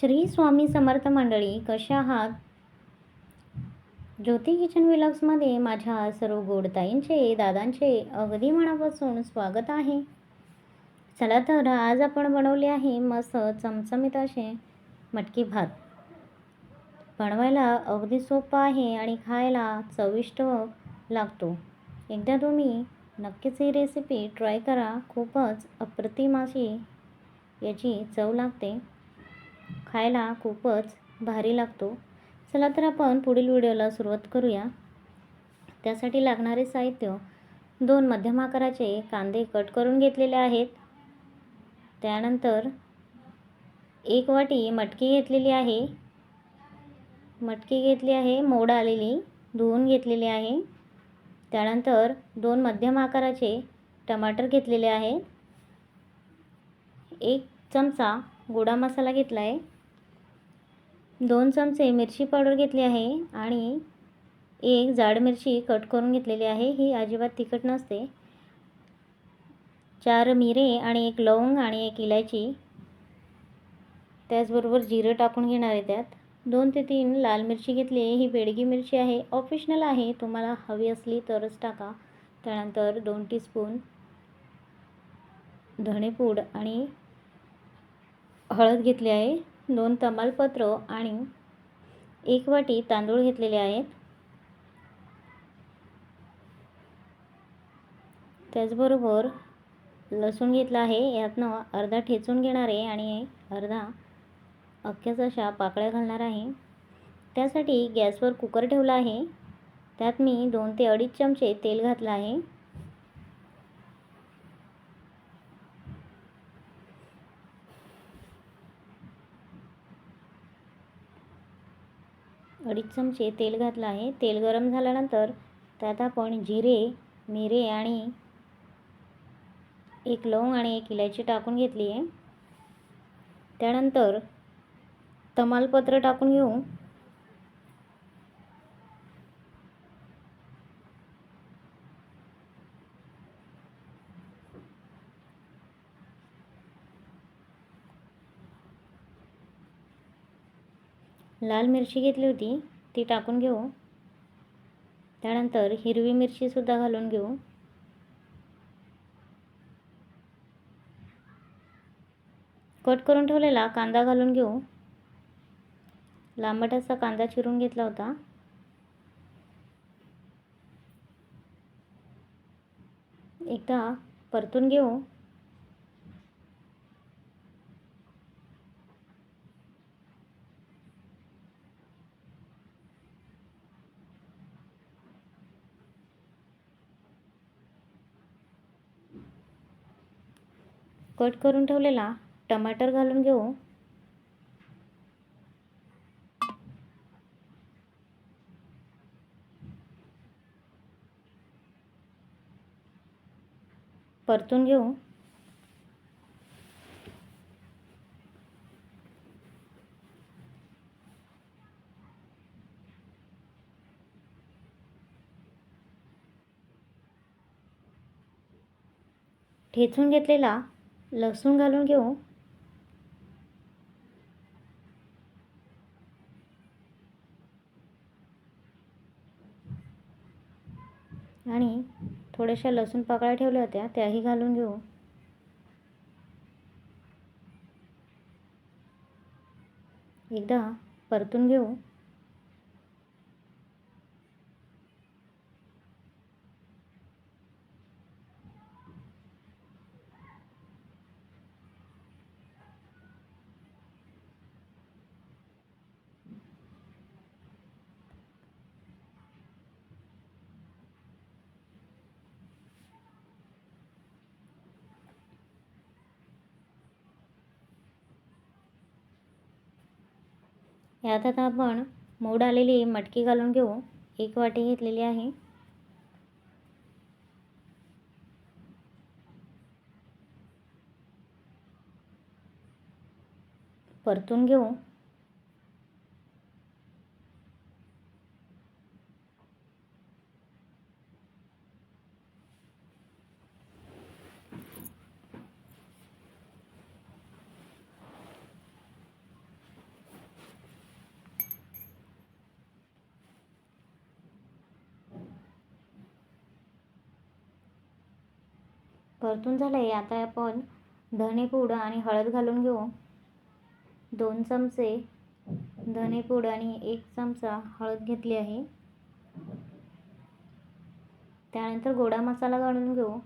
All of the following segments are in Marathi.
श्री स्वामी समर्थ मंडळी कशा आहात? ज्योती किचन विलॉग्समध्ये माझ्या सर्व गोडताईंचे दादांचे अगदी मनापासून स्वागत आहे. चला तर आज आपण बनवले आहे मस्त चमचमीत असे मटकी भात. बनवायला अगदी सोपं आहे आणि खायला चविष्ट लागतो. एकदा तुम्ही नक्कीच ही रेसिपी ट्राय करा खूपच अप्रतिम अशी याची चव लागते. खायला खूपच भारी लागतो. चला तर आपण पुढील व्हिडिओला सुरुवात करूया. त्यासाठी लागणारे साहित्य दोन मध्यम आकाराचे कांदे कट करून घेतलेले आहेत. त्यानंतर एक वाटी मटकी घेतलेली आहे. मटकी घेतली आहे मोड आलेली धुवून घेतलेली आहे. त्यानंतर दोन मध्यम आकाराचे टमाटर घेतलेले आहे एक चमचा गोडा मसाला घेतला आहे दोन चमचे मिरची पावडर घेतली आहे आणि एक जाड मिरची कट करून घेतलेली आहे. ही अजिबात तिखट नसते. चार मिरे आणि एक लवंग आणि एक इलायची. त्याचबरोबर जिरं टाकून घेणार आहे त्यात. दोन ते तीन लाल मिरची घेतली आहे. ही बेडगी मिरची आहे. ऑप्शनल आहे. तुम्हाला हवी असली तरच टाका. त्यानंतर दोन टीस्पून धणेपूड आणि हळद घेतली आहे. दोन तमालपत्र आणि एक वाटी तांदूळ घेतलेले आहेत. त्याचबरोबर लसूण घेतला आहे. यातनं अर्धा ठेचून घेणार आहे आणि अर्धा अख्ख्याच अशा पाकळ्या घालणार आहे. त्यासाठी गॅसवर कुकर ठेवला आहे. त्यात मी दोन ते अडीच चमचे तेल घातलं आहे. अडीच चमचे तेल घातलं आहे. तेल गरम झाल्यानंतर त्यात आपण जिरे मिरे आणि एक लवंग आणि एक इलायची टाकून घेतली आहे. त्यानंतर तमालपत्र टाकून घेऊ. लाल मिरची घेतली होती ती टाकून घेऊ. त्यानंतर हिरवी मिरचीसुद्धा घालून घेऊ. कट करून ठेवलेला कांदा घालून घेऊ. लांबट असा कांदा चिरून घेतला होता. एकदा परतून घेऊ. कट करून ठेवलेला टमाटर घालून घेऊ. परतून घेऊ. ठेचून घेतलेला लसूण घालून घेऊ. आणि थोड्याशा लसूण पाकळ्या ठेवल्या होत्या त्याही घालून घेऊ. एकदा परतून घेऊ. यात आता आपण मोड आलेली मटकी घालून घेऊ. एक वाटी घेतलेली आहे. परतून घेऊ. परतून झालं आहे आता आपण धनेपूड आणि हळद घालून घेऊ. दोन चमचे धनेपूड आणि एक चमचा हळद घेतली आहे. त्यानंतर गोडा मसाला घालून घेऊ.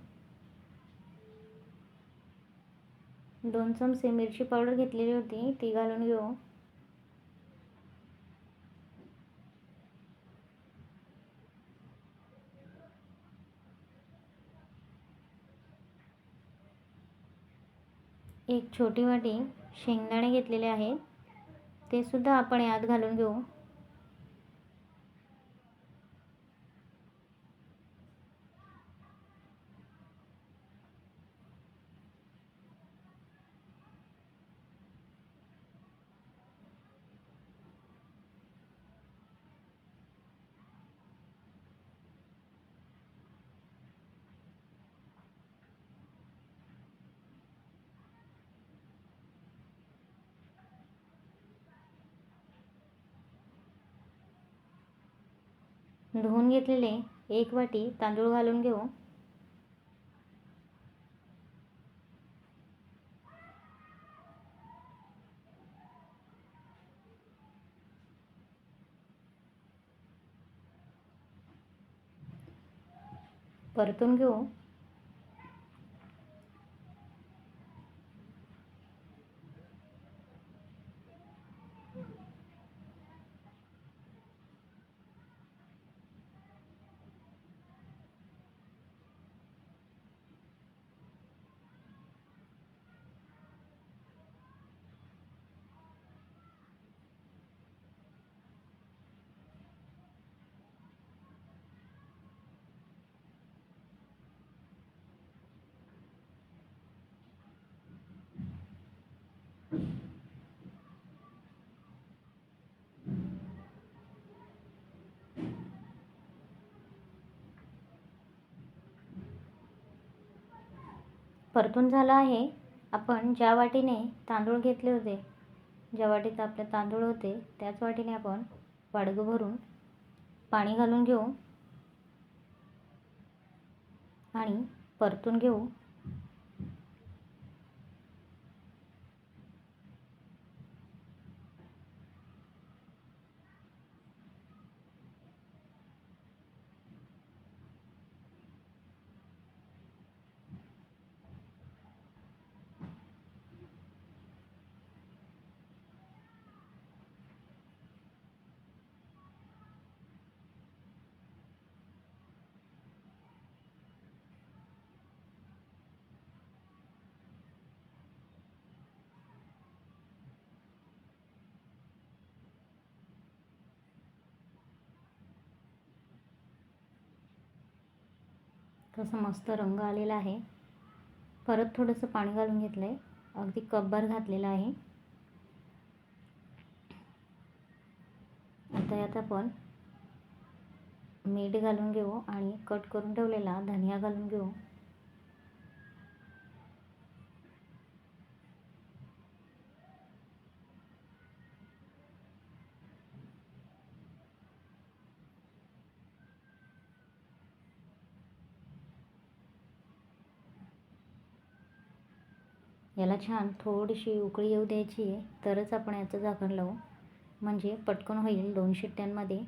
दोन चमचे मिरची पावडर घेतलेली होती ती घालून घेऊ. एक छोटी वाटी शेंगदाणे घेतलेले आहेत. ते सुद्धा आपण यात घालून घेऊ. धुवून घेतलेले एक वाटी तांदूळ घालून घेऊ. परतून घेऊ. परतून झालं आहे. आपण ज्या वाटीने तांदूळ घेतले होते ज्या वाटीत आपले तांदूळ होते त्याच वाटीने आपण वाडगं भरून पाणी घालून घेऊ आणि परतून घेऊ. तसं मस्त रंग आलेला आहे. परत थोडंसं पाणी घालून घेतलं आहे अगदी कपभर घातलेलं आहे. आता यात आपण मीठ घालून घेऊ आणि कट करून ठेवलेला धनिया घालून घेऊ. याला छान थोडीशी उकळी येऊ द्यायची आहे. तरच आपण याचं झाकण लावू. म्हणजे पटकन होईल दोन शिट्ट्यांमध्ये.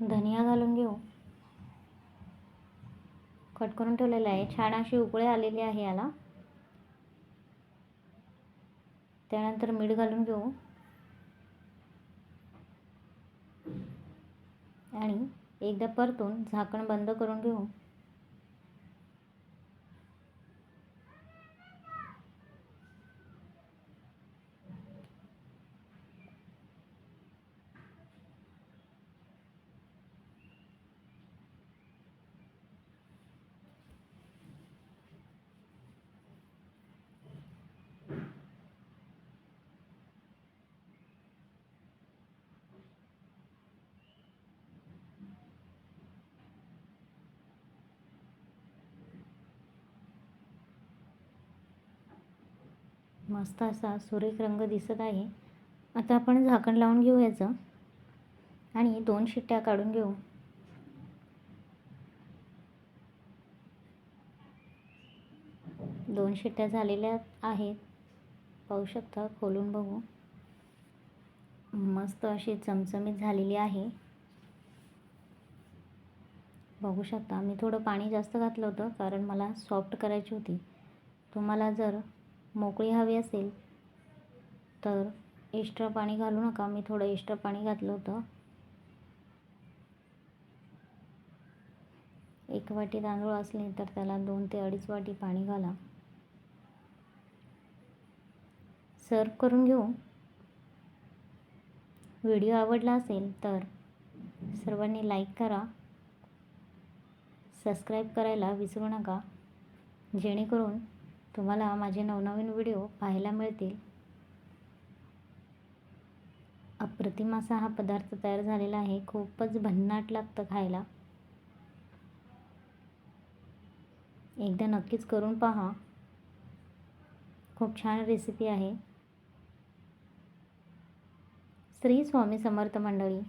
धनिया घालून घेऊ. कट करून ठेवलेला आहे. छान अशी उकळे आलेली आहे याला. त्यानंतर मीठ घालून घेऊ. आणि एकदा परतून झाकण बंद करून घेऊ. मस्त असा सुरेख रंग दिसत आहे. आता आपण झाकण लावून घेऊ याचं आणि दोन शिट्ट्या काढून घेऊ. दोन शिट्ट्या झालेल्या आहेत. पाहू शकता खोलून बघू. मस्त अशी चमचमीत झालेली आहे. बघू शकता मी थोडं पाणी जास्त घातलं होतं कारण मला सॉफ्ट करायची होती. तुम्हाला जर मोकळी हवी असेल तर एक्स्ट्रा पाणी घालू नका. मी थोडं एक्स्ट्रा पाणी घातलं होतं. एक वाटी तांदूळ असले तर त्याला दोन ते अडीच वाटी पाणी घाला. सर्व करून घेऊ. व्हिडिओ आवडला असेल तर सर्वांनी लाईक करा. सबस्क्राईब करायला विसरू नका. जेणेकरून तुम्हाला माझे नवनवीन व्हिडिओ पाहायला मिळतील. अप्रतिम असा हा पदार्थ तयार झालेला आहे. खूपच भन्नाट लागतं खायला. एकदा नक्कीच करून पहा. खूप छान रेसिपी आहे. श्री स्वामी समर्थ मंडळी.